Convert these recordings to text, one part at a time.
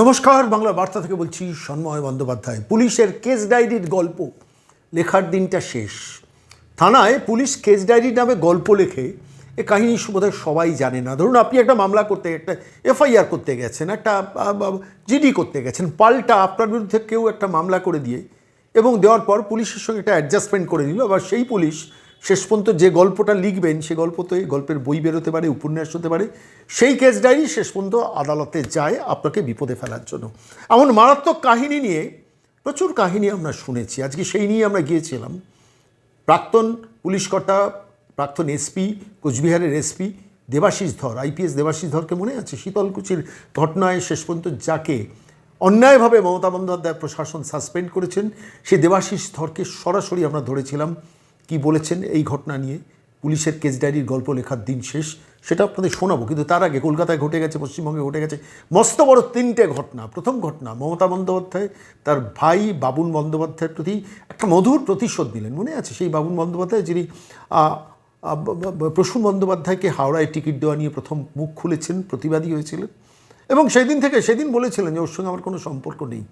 নমস্কার, বাংলা বার্তা থেকে বলছি সন্ময় বন্দ্যোপাধ্যায়। পুলিশের কেস ডায়েরির গল্প, লেখার দিনটা শেষ। থানায় পুলিশ কেস ডায়েরি নামে গল্প লেখে, এ কাহিনী বোধহয় সবাই জানে না। ধরুন, আপনি একটা মামলা করতে, একটা এফআইআর করতে গেছেন, একটা জিডি করতে গেছেন, পাল্টা আপনার বিরুদ্ধে কেউ একটা মামলা করে দিয়ে, এবং দেওয়ার পর পুলিশের সঙ্গে একটা অ্যাডজাস্টমেন্ট করে দিল আবার সেই পুলিশ শেষ পর্যন্ত যে গল্পটা লিখবেন, সে গল্প তো এই গল্পের বই বেরোতে পারে, উপন্যাস হতে পারে, সেই কেস ডায়েরি শেষ পর্যন্ত আদালতে যায় আপনাকে বিপদে ফেলার জন্য। এমন মারাত্মক কাহিনী নিয়ে, প্রচুর কাহিনী আমরা শুনেছি। আজকে সেই নিয়ে আমরা গিয়েছিলাম। প্রাক্তন পুলিশ কর্তা, প্রাক্তন এসপি, কোচবিহারের এসপি দেবাশিস ধর, আইপিএস দেবাশিস ধরকে মনে আছে? শীতলকুচির ঘটনায় শেষ পর্যন্ত যাকে অন্যায়ভাবে মমতা বন্দ্যোপাধ্যায় প্রশাসন সাসপেন্ড করেছেন সেই দেবাশিস ধরকে সরাসরি আমরা ধরেছিলাম। কি বলেছেন এই ঘটনা নিয়ে? পুলিশের কেস ডায়েরির গল্প লেখার দিন শেষ। সেটা আপনাদের শোনাবো, কিন্তু তার আগে কলকাতায় ঘটে গেছে, পশ্চিমবঙ্গে ঘটে গেছে মস্ত বড় তিনটে ঘটনা। প্রথম ঘটনা, মমতা বন্দ্যোপাধ্যায় তার ভাই বাবুন বন্দ্যোপাধ্যায়ের প্রতি একটা মধুর প্রতিশোধ দিলেন মনে আছে সেই বাবুন বন্দ্যোপাধ্যায় যিনি প্রসূন বন্দ্যোপাধ্যায়কে হাওড়ায় টিকিট দেওয়া নিয়ে প্রথম মুখ খুলেছেন, প্রতিবাদী হয়েছিলেন। এবং সেই দিন থেকে, সেদিন বলেছিলেন যে ওর সঙ্গে আমার কোনো সম্পর্ক নেই।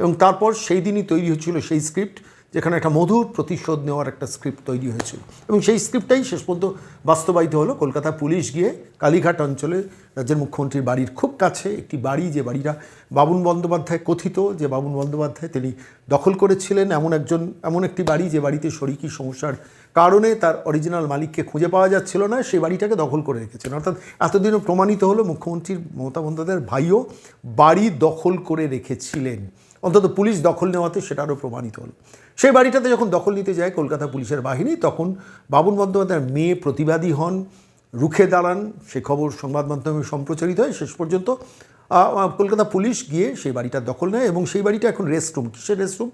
এবং তারপর সেই দিনই তৈরি হচ্ছিল সেই স্ক্রিপ্ট যেখানে একটা মধুর প্রতিশোধ নেওয়ার একটা স্ক্রিপ্ট তৈরি হয়েছিল। এবং সেই স্ক্রিপ্টটাই শেষ পর্যন্ত বাস্তবায়িত হলো। কলকাতা পুলিশ গিয়ে কালীঘাট অঞ্চলে রাজ্যের মুখ্যমন্ত্রীর বাড়ির খুব কাছে একটি বাড়ি, যে বাড়িটা বাবুন বন্দ্যোপাধ্যায় কথিত, যে বাবুন বন্দ্যোপাধ্যায় তিনি দখল করেছিলেন এমন একজন, এমন একটি বাড়ি যে বাড়িতে শরিকি সমস্যার কারণে তার অরিজিনাল মালিককে খুঁজে পাওয়া যাচ্ছিল না, সেই বাড়িটাকে দখল করে রেখেছেন অর্থাৎ এতদিনও প্রমাণিত হলো মুখ্যমন্ত্রীর মমতা বন্দ্যোপাধ্যায়ের ভাইও বাড়ি দখল করে রেখেছিলেন। অন্তত পুলিশ দখল নেওয়াতে সেটা আরও প্রমাণিত হলো। সেই বাড়িটাতে যখন দখল নিতে যায় কলকাতা পুলিশের বাহিনী, তখন বাবুন বন্দ্যোপাধ্যায়ের মেয়ে প্রতিবাদী হন, রুখে দাঁড়ান, সে খবর সংবাদ মাধ্যমে সম্প্রচারিত হয়, শেষ পর্যন্ত কলকাতা পুলিশ গিয়ে সেই বাড়িটা দখল নেয় এবং সেই বাড়িটা এখন রেস্টরুম কিসের রেস্টরুম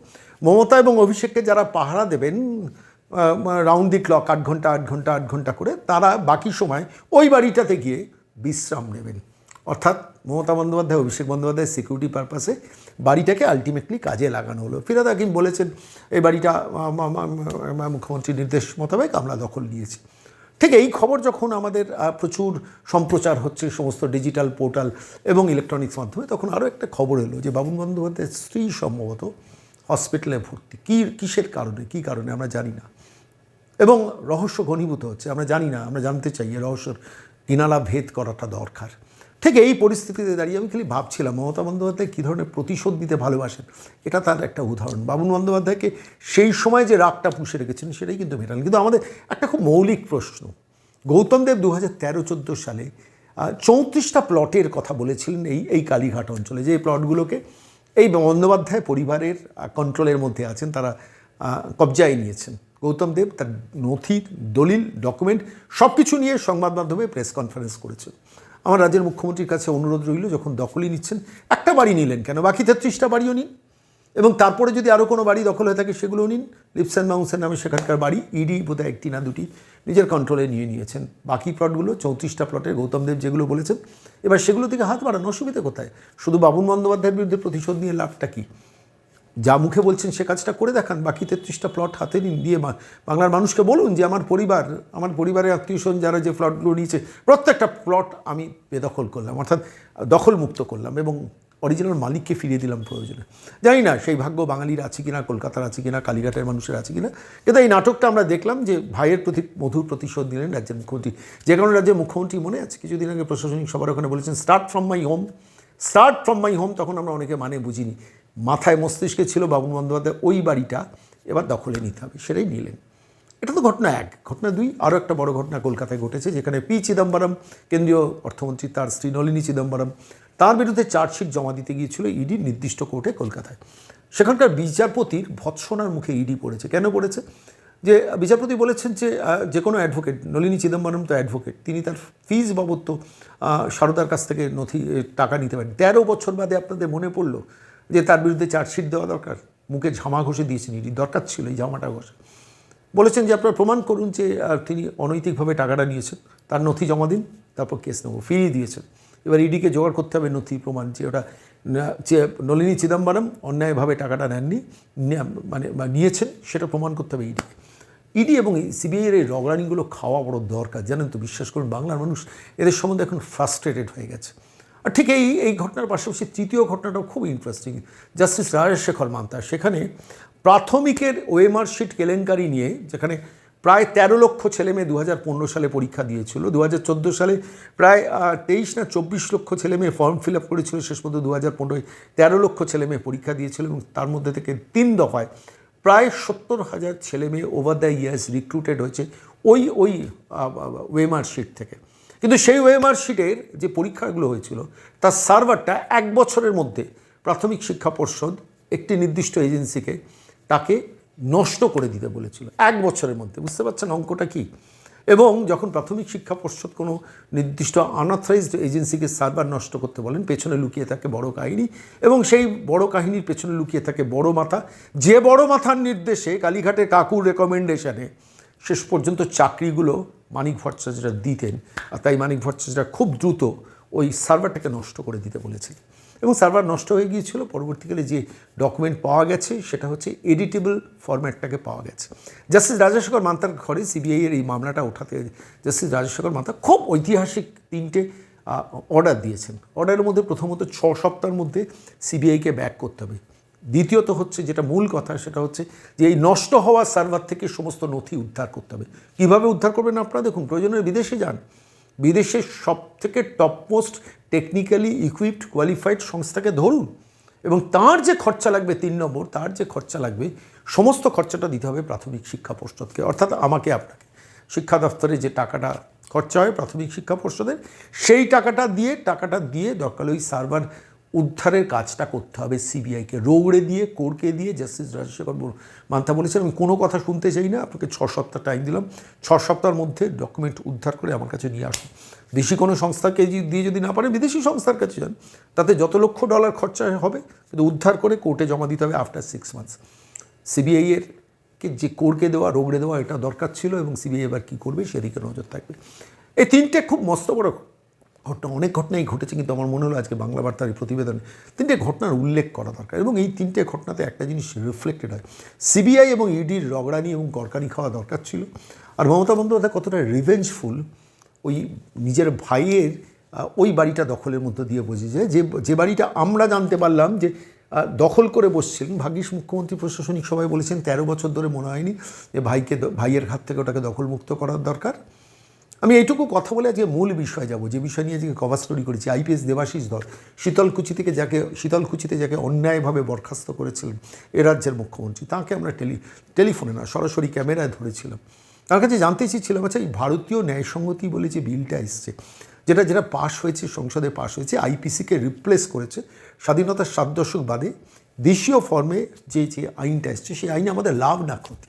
মমতা এবং অভিষেককে যারা পাহারা দেবেন রাউন্ড দি ক্লক আট ঘণ্টা আট ঘণ্টা আট ঘণ্টা করে, তারা বাকি সময় ওই বাড়িটাতে গিয়ে বিশ্রাম নেবেন। অর্থাৎ মমতা বন্দ্যোপাধ্যায়, অভিষেক বন্দ্যোপাধ্যায় সিকিউরিটি পারপাসে বাড়িটাকে আলটিমেটলি কাজে লাগানো হলো। ফিরাদ হাকিম বলেছেন, এই বাড়িটা মুখ্যমন্ত্রীর নির্দেশ মোতাবেক আমরা দখল নিয়েছি। ঠিক এই খবর যখন আমাদের প্রচুর সম্প্রচার হচ্ছে সমস্ত ডিজিটাল পোর্টাল এবং ইলেকট্রনিক্স মাধ্যমে, তখন আরও একটা খবর এলো যে বাবুন বন্দ্যোপাধ্যায়ের স্ত্রী সম্ভবত হসপিটালে ভর্তি। কী, কিসের কারণে? কী কারণে? আমরা জানি না। এবং রহস্য ঘনীভূত হচ্ছে। আমরা জানি না, আমরা জানতে চাই এই রহস্যর কিনালা ভেদ করাটা দরকার। ঠিক এই পরিস্থিতিতে দাঁড়িয়ে আমি খালি ভাবছিলাম, মমতা বন্দ্যোপাধ্যায় কী ধরনের প্রতিশোধ দিতে ভালোবাসেন? এটা তার একটা উদাহরণ। বাবুন বন্দ্যোপাধ্যায়কে সেই সময় যে রাগটা পুষে রেখেছেন সেটাই কিন্তু মেটান কিন্তু আমাদের একটা খুব মৌলিক প্রশ্ন। গৌতম দেব দু হাজার তেরো, চোদ্দ সালে চৌত্রিশটা প্লটের কথা বলেছিলেন এই এই কালীঘাট অঞ্চলে। যে প্লটগুলোকে এই বন্দ্যোপাধ্যায় পরিবারের কন্ট্রোলের মধ্যে আছেন, তারা কবজায় নিয়েছেন। গৌতম দেব তার নথি, দলিল ডকুমেন্ট সব কিছু নিয়ে সংবাদ মাধ্যমে প্রেস কনফারেন্স করেছেন। আমার রাজ্যের মুখ্যমন্ত্রীর কাছে অনুরোধ রইল, যখন দখলই নিচ্ছেন, একটা বাড়ি নিলেন কেন? বাকি তেত্রিশটা বাড়িও নিন। এবং তারপরে যদি আরও কোনো বাড়ি দখল হয়ে থাকে, সেগুলোও নিন। লিপস অ্যান্ড মাউন্সের নামে সেখানকার বাড়ি ইডি বোধহয় একটি না দুটি নিজের কন্ট্রোলে নিয়ে নিয়েছেন। বাকি প্লটগুলো চৌত্রিশটা প্লটের গৌতম দেব যেগুলো বলেছেন, এবার সেগুলো থেকে হাত বাড়ানো। অসুবিধা কোথায়? শুধু বাবুন বন্দ্যোপাধ্যায়ের বিরুদ্ধে প্রতিশোধ নিয়ে লাভটা কী? যা মুখে বলছেন সে কাজটা করে দেখান। বাকি তেত্রিশটা প্লট হাতে নিন, দিয়ে বাংলার মানুষকে বলুন যে, আমার পরিবার, আমার পরিবারের আত্মীয় স্বজন যারা যে প্লটগুলো নিয়েছে, প্রত্যেকটা প্লট আমি বেদখল করলাম, অর্থাৎ দখল মুক্ত করলাম এবং অরিজিনাল মালিককে ফিরিয়ে দিলাম প্রয়োজনে। জানি না সেই ভাগ্য বাঙালির আছে কিনা, কলকাতার আছে কিনা, কালীঘাটের মানুষের আছে কিনা, কিন্তু এই নাটকটা আমরা দেখলাম যে ভাইয়ের প্রতি মধুর প্রতিশোধ নিলেন রাজ্যের মুখ্যমন্ত্রী। যে কারণে রাজ্যের মুখ্যমন্ত্রী মনে আছে, কিছুদিন আগে প্রশাসনিক সবার ওখানে বলেছেন start from my home start from my home তখন আমরা অনেকে মানে বুঝিনি। মাথায় মস্তিষ্কে ছিল বাবুন বন্দ্যোপাধ্যায় ওই বাড়িটা, এবার দখলে নিতে হবে। সেটাই নিলেন। এটা তো ঘটনা এক। ঘটনা দুই আরও একটা বড় ঘটনা কলকাতায় ঘটেছে, যেখানে পি চিদম্বরম, কেন্দ্রীয় অর্থমন্ত্রী তার স্ত্রী নলিনী চিদম্বরম, তার বিরুদ্ধে চার্জশিট জমা দিতে গিয়েছিল ইডির নির্দিষ্ট কোর্টে কলকাতায়। সেখানকার বিচারপতির ভৎসনার মুখে ইডি পড়েছে। কেন পড়েছে? যে বিচারপতি বলেছেন যে যে কোনো অ্যাডভোকেট, নলিনী চিদম্বরম তো অ্যাডভোকেট, তিনি তার ফিজ বাবদ তো সারদার কাছ থেকে নথি টাকা নিতে পারেন। তেরো বছর বাদে আপনাদের মনে পড়ল যে তার বিরুদ্ধে চার্জশিট দেওয়া দরকার। মুখে ঝামা ঘষে দিয়েছেন ইডি, দরকার ছিল এই জামাটা ঘষে। বলেছেন যে আপনারা প্রমাণ করুন যে তিনি অনৈতিকভাবে টাকাটা নিয়েছেন, তার নথি জমা দিন, তারপর কেস নেব, ফিরিয়ে দিয়েছেন। এবার ইডিকে জোগাড় করতে হবে নথি প্রমাণ, যে ওটা যে নলিনী চিদম্বরম অন্যায়ভাবে টাকাটা নেননি মানে নিয়েছেন, সেটা প্রমাণ করতে হবে ইডিকে। ইডি এবং সিবিআইয়ের এই রগড়ানিগুলো খাওয়া বড় দরকার, জানেন তো, বিশ্বাস করুন, বাংলার মানুষ এদের সম্বন্ধে এখন ফ্রাস্ট্রেটেড হয়ে গেছে। আর ঠিক এই এই ঘটনার পাশাপাশি তৃতীয় ঘটনাটাও খুব ইন্টারেস্টিং জাস্টিস রাজশেখর মান্তা সেখানে প্রাথমিকের ওএমআর শিট কেলেঙ্কারি নিয়ে, যেখানে প্রায় তেরো লক্ষ ছেলে মেয়ে দু হাজার পনেরো সালে পরীক্ষা দিয়েছিল দু হাজার চোদ্দ সালে প্রায় তেইশ না চব্বিশ লক্ষ ছেলে মেয়ে ফর্ম ফিল আপ করেছিল, শেষ পর্যন্ত দু হাজার পনেরোয় তেরো লক্ষ ছেলে মেয়ে পরীক্ষা দিয়েছিল এবং তার মধ্যে থেকে তিন দফায় প্রায় সত্তর হাজার ছেলে মেয়ে ওভার দ্য ইয়ার্স রিক্রুটেড হয়েছে ওই ওই ওয়েমার শিট থেকে। কিন্তু সেই ওয়েমার শিটের যে পরীক্ষাগুলো হয়েছিল, তার সার্ভারটা এক বছরের মধ্যে প্রাথমিক শিক্ষা পর্ষদ একটি নির্দিষ্ট এজেন্সিকে তাকে নষ্ট করে দিতে বলেছিল। এক বছরের মধ্যে, বুঝতে পারছেন অঙ্কটা কি? এবং যখন প্রাথমিক শিক্ষা পর্ষদ কোনো নির্দিষ্ট আনঅথরাইজড এজেন্সিকে সার্ভার নষ্ট করতে বলেন, পেছনে লুকিয়ে থাকে বড় কাহিনী, এবং সেই বড় কাহিনীর পেছনে লুকিয়ে থাকে বড় মাথা, যে বড় মাথার নির্দেশে কালীঘাটে কাকুর রেকমেন্ডেশনে শেষ পর্যন্ত চাকরিগুলো মানিক ভট্টাচার্যরা দিতেন, আর তাই মানিক ভট্টাচার্যরা খুব দ্রুত ওই সার্ভারটাকে নষ্ট করে দিতে বলেছিলেন এবং সার্ভার নষ্ট হয়ে গিয়েছিল, পরবর্তীকালে যে ডকুমেন্ট পাওয়া গেছে, সেটা হচ্ছে এডিটেবল ফরম্যাটটাকে পাওয়া গেছে। জাস্টিস রাজশেখর মান্তার ঘরে সিবিআইয়ের এই মামলাটা ওঠাতে জাস্টিস রাজশেখর মান্তা খুব ঐতিহাসিক তিনটে অর্ডার দিয়েছেন। অর্ডারের মধ্যে প্রথমত ছ সপ্তাহের মধ্যে সিবিআইকে ব্যাক করতে হবে। দ্বিতীয়ত হচ্ছে যেটা মূল কথা, সেটা হচ্ছে যে এই নষ্ট হওয়া সার্ভার থেকে সমস্ত নথি উদ্ধার করতে হবে। কীভাবে উদ্ধার করবেন আপনারা? দেখুন, প্রয়োজনে বিদেশে যান। বিদেশের সব থেকে টপমোস্ট টেকনিক্যালি ইকুইপড কোয়ালিফাইড সংস্থাকে ধরুন এবং তার যে খরচা লাগবে, তিন নম্বর, তার যে খরচা লাগবে, সমস্ত খরচাটা দিতে হবে প্রাথমিক শিক্ষা পর্ষদকে, অর্থাৎ আমাকে, আপনাকে। শিক্ষা দপ্তরে যে টাকাটা খরচা হয় প্রাথমিক শিক্ষা পর্ষদের, সেই টাকাটা দিয়ে টাকাটা দিয়ে দরকার ওই সার্ভার উদ্ধারের কাজটা করতে হবে সিবিআইকে। রৌড়ে দিয়ে, কোর্টকে দিয়ে জাস্টিস রাজশেখর মান্থা বলেছেন। আমি কোনো কথা শুনতে চাই না, আপনাকে ছ সপ্তাহ টাইম দিলাম। ছ সপ্তাহের মধ্যে ডকুমেন্ট উদ্ধার করে আমার কাছে নিয়ে আসুন। দেশি কোনো সংস্থাকে দিয়ে যদি না পারেন, বিদেশি সংস্থার কাছে যান, তাতে যত লক্ষ ডলার খরচা হবে, কিন্তু উদ্ধার করে কোর্টে জমা দিতে হবে আফটার সিক্স মান্থস সিবিআই এর কে যে কোর্টকে দেওয়া রোগড়ে দেওয়া, এটা দরকার ছিল এবং সিবিআই এবার কী করবে, সেদিকে নজর থাকবে। এই তিনটে খুব মস্ত বড় ঘটনা, অনেক ঘটনাই ঘটেছে, কিন্তু আমার মনে হলো আজকে বাংলা বার্তার এই প্রতিবেদনে তিনটে ঘটনার উল্লেখ করা দরকার। এবং এই তিনটে ঘটনাতে একটা জিনিস রিফ্লেক্টেড হয়। সিবিআই এবং ইডির রগড়ানি এবং গরকানি খাওয়া দরকার ছিল। আর মমতা বন্দ্যোপাধ্যায় কতটা রিভেঞ্জফুল ওই নিজের ভাইয়ের ওই বাড়িটা দখলের মধ্যে দিয়ে বোঝে যায় যে যে বাড়িটা আমরা জানতে পারলাম যে দখল করে বসছিলেন ভাগ্যিস মুখ্যমন্ত্রী প্রশাসনিক সবাই বলেছেন তেরো বছর ধরে মনে হয়নি যে ভাইকে ভাইয়ের হাত থেকে ওটাকে দখলমুক্ত করার দরকার। আমি এইটুকু কথা বলে আজকে মূল বিষয় যাব, যে বিষয় নিয়ে আজকে কভার স্টোরি করেছি। আইপিএস দেবাশিস ধর শীতলকুচি থেকে যাকে, শীতলকুচিতে যাকে অন্যায়ভাবে বরখাস্ত করেছিলেন এ রাজ্যের মুখ্যমন্ত্রী, তাকে আমরা টেলি টেলিফোনে না, সরাসরি ক্যামেরায় ধরেছিলাম। তার কাছে জানতে চেয়েছিলাম আচ্ছা এই ভারতীয় ন্যায়সঙ্গতি বলে যে বিলটা এসছে, যেটা যেটা পাশ হয়েছে, সংসদে পাশ হয়েছে আইপিসিকে রিপ্লেস করেছে স্বাধীনতার সাত দশক বাদে, দেশীয় ফর্মে যে যে আইনটা এসছে, সেই আইনে আমাদের লাভ না ক্ষতি।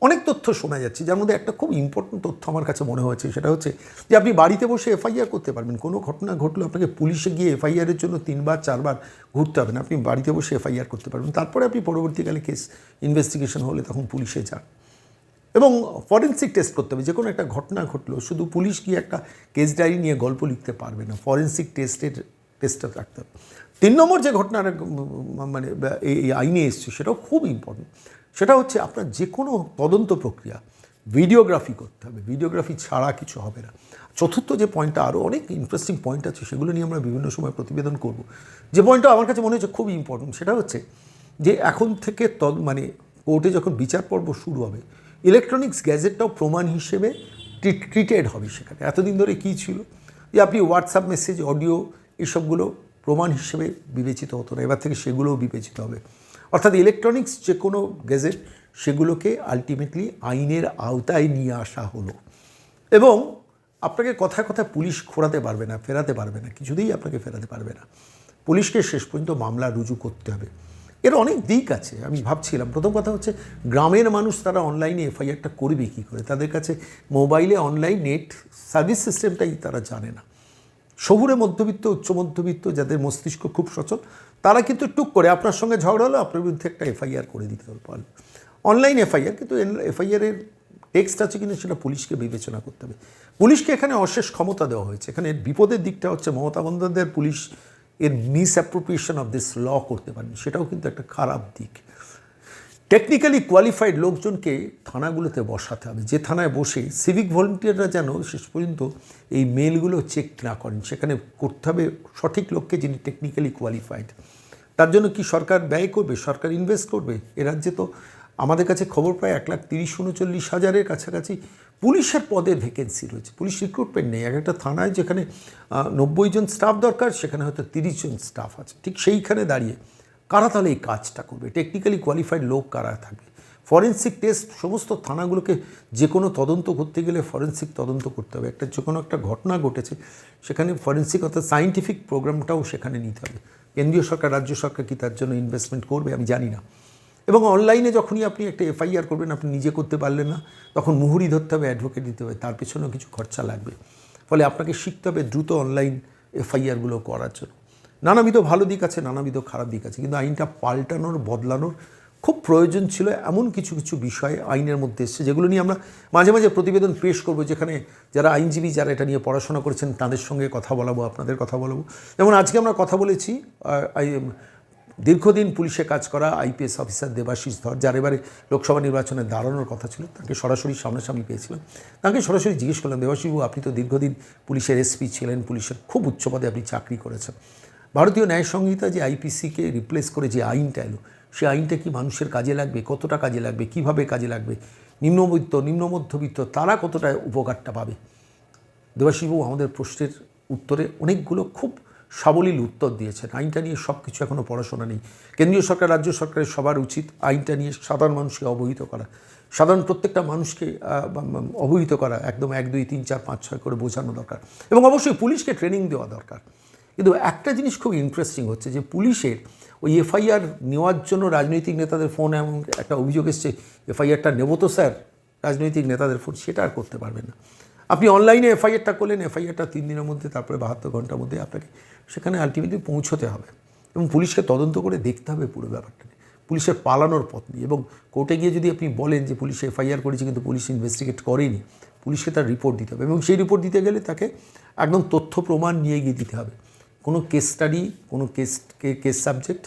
অনেক তথ্য শোনা যাচ্ছে, যার মধ্যে একটা খুব ইম্পর্টেন্ট তথ্য আমার কাছে মনে হয়েছে, সেটা হচ্ছে যে আপনি বাড়িতে বসে এফআইআর করতে পারবেন। কোনো ঘটনা ঘটলে আপনাকে পুলিশে গিয়ে এফআইআরের জন্য তিনবার, চারবার ঘুরতে হবে না। আপনি বাড়িতে বসে এফআইআর করতে পারবেন। তারপরে আপনি পরবর্তীকালে কেস ইনভেস্টিগেশন হলে তখন পুলিশে যান। এবং ফরেন্সিক টেস্ট করতে হবে। যে কোনো একটা ঘটনা ঘটলো, শুধু পুলিশ গিয়ে একটা কেস ডায়েরি নিয়ে গল্প লিখতে পারবে না। ফরেন্সিক টেস্টের টেস্টটা রাখতে হবে। তিন নম্বর যে ঘটনার মানে এই আইনে এসছে, সেটাও খুব ইম্পর্টেন্ট সেটা হচ্ছে আপনার যে কোনো তদন্ত প্রক্রিয়া, ভিডিওগ্রাফি করতে হবে, ভিডিওগ্রাফি ছাড়া কিছু হবে না। চতুর্থ যে পয়েন্টটা আরও অনেক ইন্টারেস্টিং পয়েন্ট আছে, সেগুলো নিয়ে আমরা বিভিন্ন সময় প্রতিবেদন করব। যে পয়েন্টটা আমার কাছে মনে হচ্ছে খুব ইম্পর্টেন্ট সেটা হচ্ছে যে এখন থেকে তদ মানে কোর্টে যখন বিচার পর্ব শুরু হবে ইলেকট্রনিক্স গ্যাজেটটাও প্রমাণ হিসেবে ট্রিটেড হবে সেখানে। এতদিন ধরে কী ছিল? যে আপনি হোয়াটসঅ্যাপ মেসেজ অডিও এসবগুলো প্রমাণ হিসেবে বিবেচিত হতো না, এবার থেকে সেগুলোও বিবেচিত হবে। অর্থাৎ ইলেকট্রনিক্স যে কোনো গ্যাজেট সেগুলোকে আলটিমেটলি আইনের আওতায় নিয়ে আসা হলো। এবং আপনাকে কথায় কথায় পুলিশ খোঁড়াতে পারবে না, ফেরাতে পারবে না, কিছুতেই আপনাকে ফেরাতে পারবে না। পুলিশকে শেষ পর্যন্ত মামলা রুজু করতে হবে। এর অনেক দিক আছে, আমি ভাবছিলাম। প্রথম কথা হচ্ছে, গ্রামের মানুষ তারা অনলাইনে এফআইআরটা করবে কী করে? তাদের কাছে মোবাইলে অনলাইন নেট সার্ভিস সিস্টেমটাই তারা জানে না। শহুরে মধ্যবিত্ত, উচ্চ মধ্যবিত্ত যাদের মস্তিষ্ক খুব সচল তারা কিন্তু টুক করে, আপনার সঙ্গে ঝগড়া হলো আপনার বিরুদ্ধে একটা এফআইআর করে দিতে পারবে অনলাইন এফআইআর, কিন্তু এফআইআরের টেক্সট আছে কিনা সেটা পুলিশকে বিবেচনা করতে হবে। পুলিশকে এখানে অশেষ ক্ষমতা দেওয়া হয়েছে। এখানে বিপদের দিকটা হচ্ছে মমতা বন্দ্যোপাধ্যায়ের পুলিশ এর misappropriation of this law করতে পারেন। সেটাও কিন্তু একটা খারাপ দিক। টেকনিক্যালি কোয়ালিফাইড লোকজনকে থানাগুলোতে বসাতে হবে। যে থানায় বসে সিভিক ভলেন্টিয়াররা যেন শেষ পর্যন্ত এই মেলগুলো চেক না করেন, সেখানে করতে হবে সঠিক লোককে যিনি টেকনিক্যালি কোয়ালিফাইড তার জন্য কি সরকার ব্যয় করবে? সরকার ইনভেস্ট করবে? এ রাজ্যে তো আমাদের কাছে খবর প্রায় এক লাখ তিরিশ উনচল্লিশ হাজারের কাছাকাছি পুলিশের পদে ভ্যাকেন্সি রয়েছে। পুলিশ রিক্রুটমেন্ট নেই। এক একটা থানায় যেখানে নব্বই জন স্টাফ দরকার, সেখানে হয়তো তিরিশ জন স্টাফ আছে। ঠিক সেইখানে দাঁড়িয়ে কারা তাহলে এই কাজটা করবে? টেকনিক্যালি কোয়ালিফাইড লোক কারা থাকবে? ফরেন্সিক টেস্ট সমস্ত থানাগুলোকে যে কোনো তদন্ত করতে গেলে ফরেন্সিক তদন্ত করতে হবে। একটা যে কোনো একটা ঘটনা ঘটেছে, সেখানে ফরেন্সিক অর্থাৎ সাইন্টিফিক প্রোগ্রামটাও সেখানে নিতে হবে। কেন্দ্রীয় সরকার, রাজ্য সরকার কি তার জন্য ইনভেস্টমেন্ট করবে, আমি জানি না। এবং অনলাইনে যখনই আপনি একটা এফআইআর করবেন, আপনি নিজে করতে পারলেন না, তখন মুহুরি ধরতে হবে অ্যাডভোকেট দিতে হবে, তার পেছনেও কিছু খরচা লাগবে। ফলে আপনাকে শিখতে হবে দ্রুত অনলাইন এফআইআরগুলো করার জন্য। নানাবিধ ভালো দিক আছে, নানাবিধ খারাপ দিক আছে, কিন্তু আইনটা পাল্টানোর, বদলানোর খুব প্রয়োজন ছিল এমন কিছু কিছু বিষয় আইনের মধ্যে এসছে, যেগুলো নিয়ে আমরা মাঝে মাঝে প্রতিবেদন পেশ করব, যেখানে যারা আইনজীবী যারা এটা নিয়ে পড়াশোনা করেছেন, তাদের সঙ্গে কথা বলাবো, আপনাদের কথা বলাবো। যেমন আজকে আমরা কথা বলেছি দীর্ঘদিন পুলিশে কাজ করা আইপিএস অফিসার দেবাশিস ধর, যার এবারে লোকসভা নির্বাচনে দাঁড়ানোর কথা ছিল, তাকে সরাসরি সামনাসামনি পেয়েছিলাম। তাকে সরাসরি জিজ্ঞেস করলাম, দেবাশিসবাবু, আপনি তো দীর্ঘদিন পুলিশের এসপি ছিলেন, পুলিশের খুব উচ্চ পদে আপনি চাকরি করেছেন। ভারতীয় ন্যায় সংহিতা যে আইপিসিকে রিপ্লেস করে যে আইনটা এলো সেই আইনটা কি মানুষের কাজে লাগবে? কতটা কাজে লাগবে? কীভাবে কাজে লাগবে? নিম্নবিত্ত নিম্ন মধ্যবিত্ত তারা কতটা উপকারটা পাবে? দেবাশিসবাবু, আমাদের প্রশ্নের উত্তরে অনেকগুলো খুব সাবলীল উত্তর দিয়েছেন। আইনটা নিয়ে সব কিছু এখনও পড়াশোনা নেই। কেন্দ্রীয় সরকার, রাজ্য সরকারের সবার উচিত আইনটা নিয়ে সাধারণ মানুষকে অবহিত করা। সাধারণ প্রত্যেকটা মানুষকে অবহিত করা। একদম এক, দুই, তিন, চার, পাঁচ, ছয় করে বোঝানো দরকার। এবং অবশ্যই পুলিশকে ট্রেনিং দেওয়া দরকার। কিন্তু একটা জিনিস খুব ইন্টারেস্টিং হচ্ছে যে পুলিশের ওই এফআইআর নেওয়ার জন্য রাজনৈতিক নেতাদের ফোন এমন একটা অভিযোগ এসছে, এফআইআরটা নেব তো স্যার। রাজনৈতিক নেতাদের ফোন সেটা আর করতে পারবেন না। আপনি অনলাইনে এফআইআরটা করলেন, এফআইআরটা তিন দিনের মধ্যে, তারপরে বাহাত্তর ঘণ্টার মধ্যে আপনাকে সেখানে আলটিমেটলি পৌঁছতে হবে এবং পুলিশকে তদন্ত করে দেখতে হবে পুরো ব্যাপারটা পুলিশের পালানোর পথ নিয়ে এবং কোর্টে গিয়ে যদি আপনি বলেন যে পুলিশ এফআইআর করেছে কিন্তু পুলিশ ইনভেস্টিগেট করেনি, পুলিশকে তার রিপোর্ট দিতে হবে এবং সেই রিপোর্ট দিতে গেলে তাকে একদম তথ্য প্রমাণ নিয়ে গিয়ে দিতে হবে। কোনো কেস স্টাডি কোনো কেস কেস সাবজেক্ট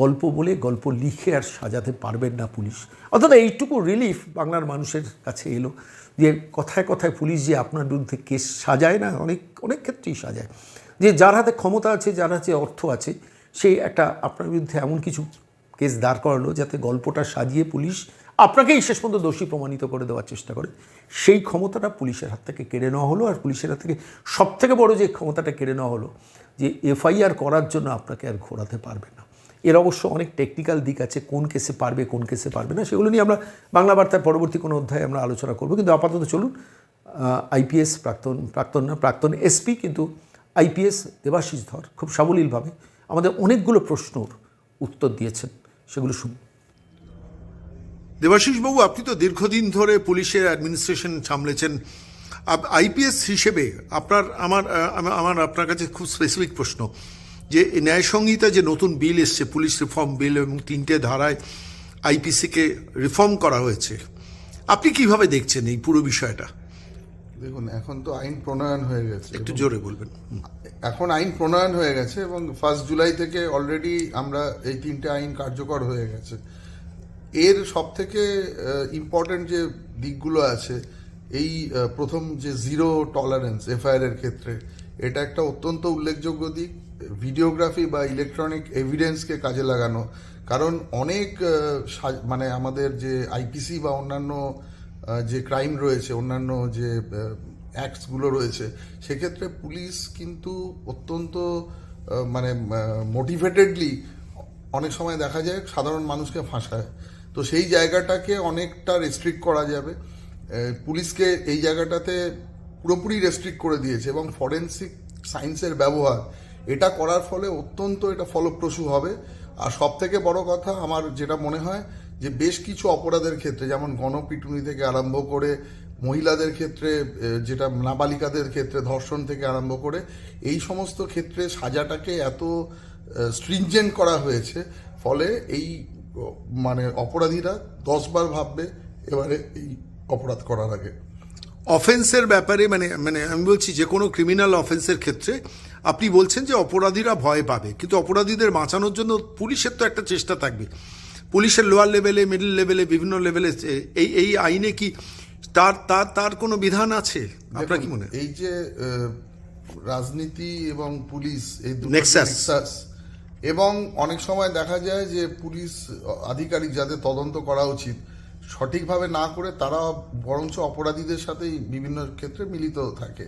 গল্প বলে গল্প লিখে আর সাজাতে পারবেন না পুলিশ। অর্থাৎ এইটুকু রিলিফ বাংলার মানুষের কাছে এলো যে কথায় কথায় পুলিশ যে আপনার বিরুদ্ধে কেস সাজায় না, অনেক অনেক ক্ষেত্রেই সাজায়। যে যার হাতে ক্ষমতা আছে, যার হাতে অর্থ আছে, সে একটা আপনার বিরুদ্ধে এমন কিছু কেস দাঁড় করালো যাতে গল্পটা সাজিয়ে পুলিশ আপনাকেই শেষ পর্যন্ত দোষী প্রমাণিত করে দেওয়ার চেষ্টা করে। সেই ক্ষমতাটা পুলিশের হাত থেকে কেড়ে নেওয়া হলো আর পুলিশের হাত থেকে সব থেকে বড় যে ক্ষমতাটা কেড়ে নেওয়া হলো, যে এফআইআর করার জন্য আপনাকে আর ঘোরাতে পারবে না। এর অবশ্য অনেক টেকনিক্যাল দিক আছে, কোন কেসে পারবে, কোন কেসে পারবে না, সেগুলো নিয়ে আমরা বাংলা বার্তার পরবর্তী কোনো অধ্যায়ে আমরা আলোচনা করব। কিন্তু আপাতত চলুন আইপিএস প্রাক্তন প্রাক্তন না, প্রাক্তন এসপি কিন্তু আইপিএস দেবাশিস ধর খুব সাবলীলভাবে আমাদের অনেকগুলো প্রশ্নর উত্তর দিয়েছেন। সেগুলো শুনুন। দেবাশিসবাবু আপনি তো দীর্ঘদিন ধরে পুলিশের অ্যাডমিনিস্ট্রেশন সামলেছেন। আইপিএস হিসেবে আপনার আমার আমার আপনার কাছে খুব স্পেসিফিক প্রশ্ন যে ন্যায় সংহিতা যে নতুন বিল এসছে পুলিশ রিফর্ম বিল এবং তিনটে ধারায় আইপিসিকে রিফর্ম করা হয়েছে আপনি কীভাবে দেখছেন এই পুরো বিষয়টা? দেখুন এখন তো আইন প্রণয়ন হয়ে গেছে। একটু জোরে বলবেন। এখন আইন প্রণয়ন হয়ে গেছে এবং ফার্স্ট জুলাই থেকে অলরেডি আমরা এই তিনটে আইন কার্যকর হয়ে গেছে। এর সব থেকে ইম্পর্টেন্ট যে দিকগুলো আছে, এই প্রথম যে জিরো টলারেন্স এফআইআর এর ক্ষেত্রে, এটা একটা অত্যন্ত উল্লেখযোগ্য দিক। ভিডিওগ্রাফি বা ইলেকট্রনিক এভিডেন্সকে কাজে লাগানো। কারণ অনেক মানে আমাদের যে আইপিসি বা অন্যান্য যে ক্রাইম রয়েছে, অন্যান্য যে অ্যাক্টসগুলো রয়েছে, সেক্ষেত্রে পুলিশ কিন্তু অত্যন্ত মানে মোটিভেটেডলি অনেক সময় দেখা যায় সাধারণ মানুষকে ফাঁসায়। তো সেই জায়গাটাকে অনেকটা রেস্ট্রিক্ট করা যাবে। পুলিশকে এই জায়গাটাতে পুরোপুরি রেস্ট্রিক্ট করে দিয়েছে এবং ফরেন্সিক সায়েন্সের ব্যবহার, এটা করার ফলে অত্যন্ত এটা ফলপ্রসূ হবে। আর সব থেকে বড় কথা আমার যেটা মনে হয় যে বেশ কিছু অপরাধের ক্ষেত্রে, যেমন গণপিটুনি থেকে আরম্ভ করে, মহিলাদের ক্ষেত্রে যেটা নাবালিকাদের ক্ষেত্রে, ধর্ষণ থেকে আরম্ভ করে, এই সমস্ত ক্ষেত্রে সাজাটাকে এত স্ট্রিনজেন্ট করা হয়েছে। ফলে এই মানে অপরাধীরা দশবার ভাববে এবারে এই অপরাধ করার আগে। অফেন্সের ব্যাপারে মানে মানে আমি বলছি যে কোনো ক্রিমিনাল অফেন্সের ক্ষেত্রে আপনি বলছেন যে অপরাধীরা ভয় পাবে কিন্তু অপরাধীদের বাঁচানোর জন্য পুলিশের তো একটা চেষ্টা থাকবে। পুলিশের লোয়ার লেভেলে মিডল লেভেলে বিভিন্ন লেভেলে এই এই আইনে কি তার তার তার কোনো বিধান আছে? আপনার কি মনে? এই যে রাজনীতি এবং পুলিশ এই nexus, এবং অনেক সময় দেখা যায় যে পুলিশ আধিকারিক যাদের তদন্ত করা উচিত, সঠিকভাবে না করে তারা বরঞ্চ অপরাধীদের সাথেই বিভিন্ন ক্ষেত্রে মিলিত থাকে।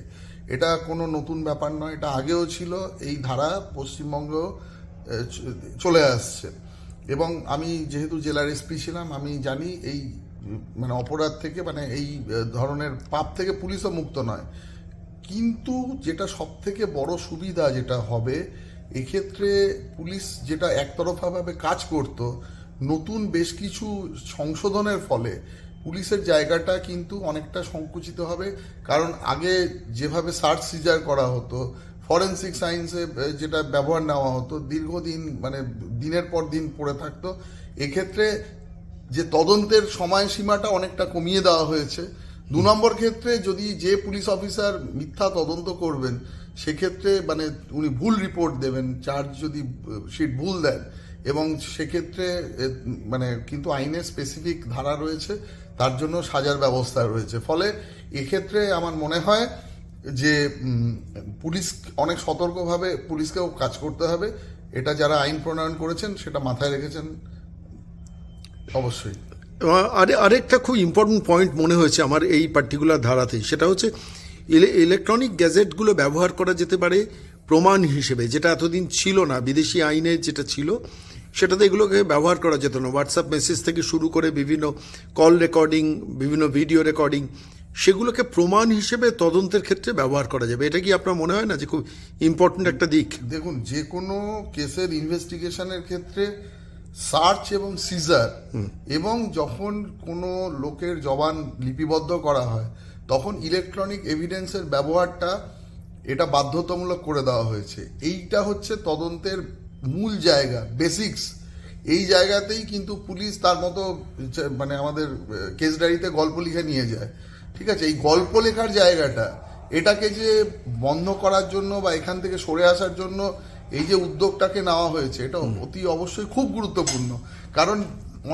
এটা কোনো নতুন ব্যাপার নয়, এটা আগেও ছিল, এই ধারা পশ্চিমবঙ্গ চলে আসছে। এবং আমি যেহেতু জেলার এসপি ছিলাম, আমি জানি এই মানে অপরাধ থেকে মানে এই ধরনের পাপ থেকে পুলিশও মুক্ত নয়। কিন্তু যেটা সব থেকে বড় সুবিধা যেটা হবে এক্ষেত্রে পুলিশ যেটা একতরফাভাবে কাজ করত, নতুন বেশ কিছু সংশোধনের ফলে পুলিশের জায়গাটা কিন্তু অনেকটা সংকুচিত হবে। কারণ আগে যেভাবে সার্চ সিজার করা হতো, ফরেন্সিক সায়েন্সে যেটা ব্যবহার নেওয়া হতো, দীর্ঘদিন মানে দিনের পর দিন পড়ে থাকতো। এক্ষেত্রে যে তদন্তের সময়সীমাটা অনেকটা কমিয়ে দেওয়া হয়েছে। দু নম্বর ক্ষেত্রে যদি যে পুলিশ অফিসার মিথ্যা তদন্ত করবেন সেক্ষেত্রে মানে উনি ভুল রিপোর্ট দেবেন চার্জ যদি শিট ভুল দেন, এবং সেক্ষেত্রে মানে কিন্তু আইনে স্পেসিফিক ধারা রয়েছে, তার জন্য সাজার ব্যবস্থা রয়েছে। ফলে এক্ষেত্রে আমার মনে হয় যে পুলিশ অনেক সতর্কভাবে পুলিশকেও কাজ করতে হবে। এটা যারা আইন প্রণয়ন করেছেন, সেটা মাথায় রেখেছেন। অবশ্যই। আরে, আরেকটা খুব ইম্পর্টেন্ট পয়েন্ট মনে হয়েছে আমার এই পার্টিকুলার ধারাতে সেটা হচ্ছে ইলেকট্রনিক গ্যাজেটগুলো ব্যবহার করা যেতে পারে প্রমাণ হিসেবে যেটা এতদিন ছিল না বিদেশি আইনে যেটা ছিল সেটাতে এগুলোকে ব্যবহার করা যেত না। হোয়াটসঅ্যাপ মেসেজ থেকে শুরু করে বিভিন্ন কল রেকর্ডিং বিভিন্ন ভিডিও রেকর্ডিং সেগুলোকে প্রমাণ হিসেবে তদন্তের ক্ষেত্রে ব্যবহার করা যাবে। এটা কি আপনার মনে হয় না যে খুব ইম্পর্টেন্ট একটা দিক? দেখুন যে কোনো কেসের ইনভেস্টিগেশনের ক্ষেত্রে সার্চ এবং সিজার এবং যখন কোনো লোকের জবান লিপিবদ্ধ করা হয় তখন ইলেকট্রনিক এভিডেন্সের ব্যবহারটা এটা বাধ্যতামূলক করে দেওয়া হয়েছে। এইটা হচ্ছে তদন্তের মূল জায়গা বেসিক্স এই জায়গাতেই কিন্তু পুলিশ তার মতো মানে আমাদের কেস ডায়েরিতে গল্প লিখে নিয়ে যায়। ঠিক আছে? এই গল্প লেখার জায়গাটা এটাকে যে বন্ধ করার জন্য বা এখান থেকে সরে আসার জন্য এই যে উদ্যোগটাকে নেওয়া হয়েছে এটা অতি অবশ্যই খুব গুরুত্বপূর্ণ। কারণ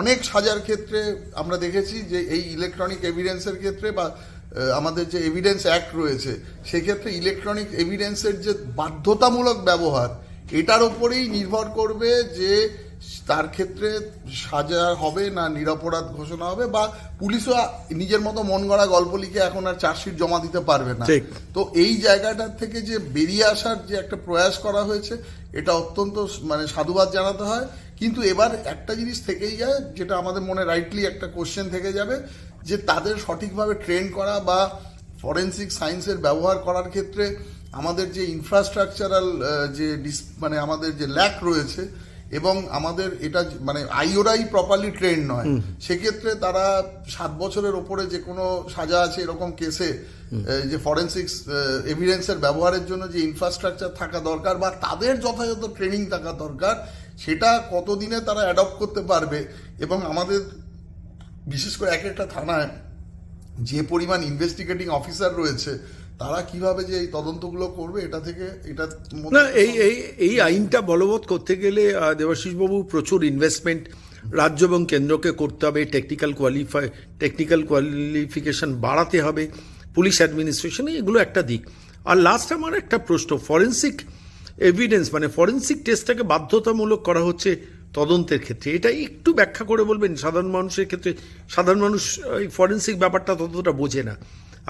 অনেক সাজার ক্ষেত্রে আমরা দেখেছি যে এই ইলেকট্রনিক এভিডেন্সের ক্ষেত্রে বা আমাদের যে এভিডেন্স অ্যাক্ট রয়েছে সেক্ষেত্রে ইলেকট্রনিক এভিডেন্সের যে বাধ্যতামূলক ব্যবহার এটার ওপরেই নির্ভর করবে যে তার ক্ষেত্রে সাজা হবে না নিরপরাধ ঘোষণা হবে বা পুলিশও নিজের মতো মন গড়া গল্প লিখে এখন আর চার্জশিট জমা দিতে পারবে না ঠিক। তো এই জায়গাটার থেকে যে বেরিয়ে আসার যে একটা প্রয়াস করা হয়েছে এটা অত্যন্ত মানে সাধুবাদ জানাতে হয় কিন্তু এবার একটা জিনিস থেকেই যায় যেটা আমাদের মনে রাইটলি একটা কোশ্চেন থেকে যাবে যে তাদের সঠিকভাবে ট্রেন করা বা ফরেন্সিক সায়েন্সের ব্যবহার করার ক্ষেত্রে আমাদের যে ইনফ্রাস্ট্রাকচারাল যে ডিস- মানে আমাদের যে ল্যাক রয়েছে এবং আমাদের এটা মানে আইওরাই প্রপারলি ট্রেন নয় সেক্ষেত্রে তারা সাত বছরের ওপরে যে কোনো সাজা আছে এরকম কেসে যে ফরেন্সিক্স এভিডেন্সের ব্যবহারের জন্য যে ইনফ্রাস্ট্রাকচার থাকা দরকার বা তাদের যথাযথ ট্রেনিং থাকা দরকার সেটা কতদিনে তারা অ্যাডপ্ট করতে পারবে এবং আমাদের বিশেষ করে এক একটা থানায় যে পরিমাণ ইনভেস্টিগেটিং অফিসার রয়েছে তারা কীভাবে যে এই তদন্তগুলো করবে এটা থেকে এটা না এই এই এই আইনটা বলবৎ করতে গেলে দেবাশিসবাবু প্রচুর ইনভেস্টমেন্ট রাজ্য এবং কেন্দ্রকে করতে হবে টেকনিক্যাল কোয়ালিফাই টেকনিক্যাল কোয়ালিফিকেশন বাড়াতে হবে পুলিশ অ্যাডমিনিস্ট্রেশনে এগুলো একটা দিক। আর লাস্ট আমার একটা প্রশ্ন ফরেন্সিক এভিডেন্স মানে ফরেন্সিক টেস্টটাকে বাধ্যতামূলক করা হচ্ছে তদন্তের ক্ষেত্রে। এটা একটু ব্যাখ্যা করে বলবেন সাধারণ মানুষের ক্ষেত্রে সাধারণ মানুষ এই ফরেন্সিক ব্যাপারটা ততটা বোঝে না।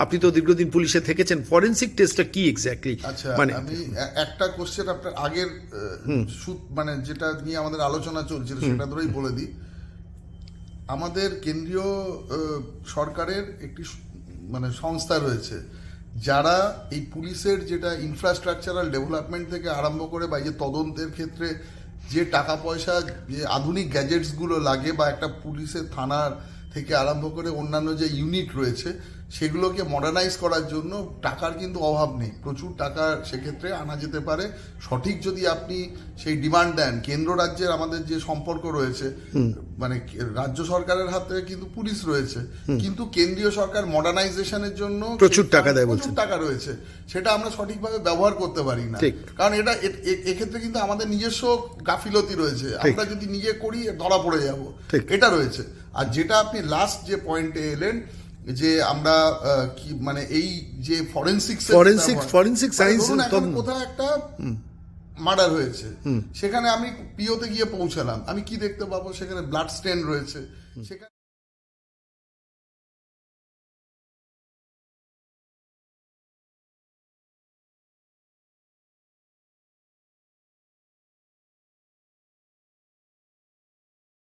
আপনি তো দীর্ঘদিন পুলিশে থেকেছেন ফরেন্সিক টেস্টটা কি এক্স্যাক্টলি আচ্ছা মানে আমি একটা কোশ্চেন আপনার আগের মানে যেটা নিয়ে আমাদের আলোচনা চলছিল সেটা ধরেই বলে দিই। আমাদের কেন্দ্রীয় সরকারের একটি মানে সংস্থা রয়েছে যারা এই পুলিশের যেটা ইনফ্রাস্ট্রাকচারাল ডেভেলপমেন্ট থেকে আরম্ভ করে বা যে তদন্তের ক্ষেত্রে যে টাকা পয়সা, যে আধুনিক গ্যাজেটসগুলো লাগে বা একটা পুলিশের থানার থেকে আরম্ভ করে অন্যান্য যে ইউনিট রয়েছে সেগুলোকে মডার্নাইজ করার জন্য টাকার কিন্তু অভাব নেই। প্রচুর টাকা সেক্ষেত্রে আনা যেতে পারে। সঠিক যদি আপনি সেই ডিমান্ড দেন কেন্দ্র রাজ্যের আমাদের যে সম্পর্ক রয়েছে মানে রাজ্য সরকারের হাতে কিন্তু পুলিশ রয়েছে। কিন্তু কেন্দ্রীয় সরকার মডার্নাইজেশনের জন্য প্রচুর টাকা দেয় প্রচুর টাকা রয়েছে। সেটা আমরা সঠিকভাবে ব্যবহার করতে পারি না। কারণ এটা এক্ষেত্রে কিন্তু আমাদের নিজস্ব গাফিলতি রয়েছে। আমরা যদি নিজে করি ধরা পড়ে যাব। এটা রয়েছে। আর যেটা আপনি লাস্ট যে পয়েন্টে এলেন যে আমরা কি মানে এই যে ফরেন্সিক ফরেন্সিক ফরেন্সিক সায়েন্স। কোথাও একটা মার্ডার হয়েছে। সেখানে আমি পিওতে গিয়ে পৌঁছালাম। আমি কি দেখতে পাবো? সেখানে ব্লাড স্টেন রয়েছে। সেখানে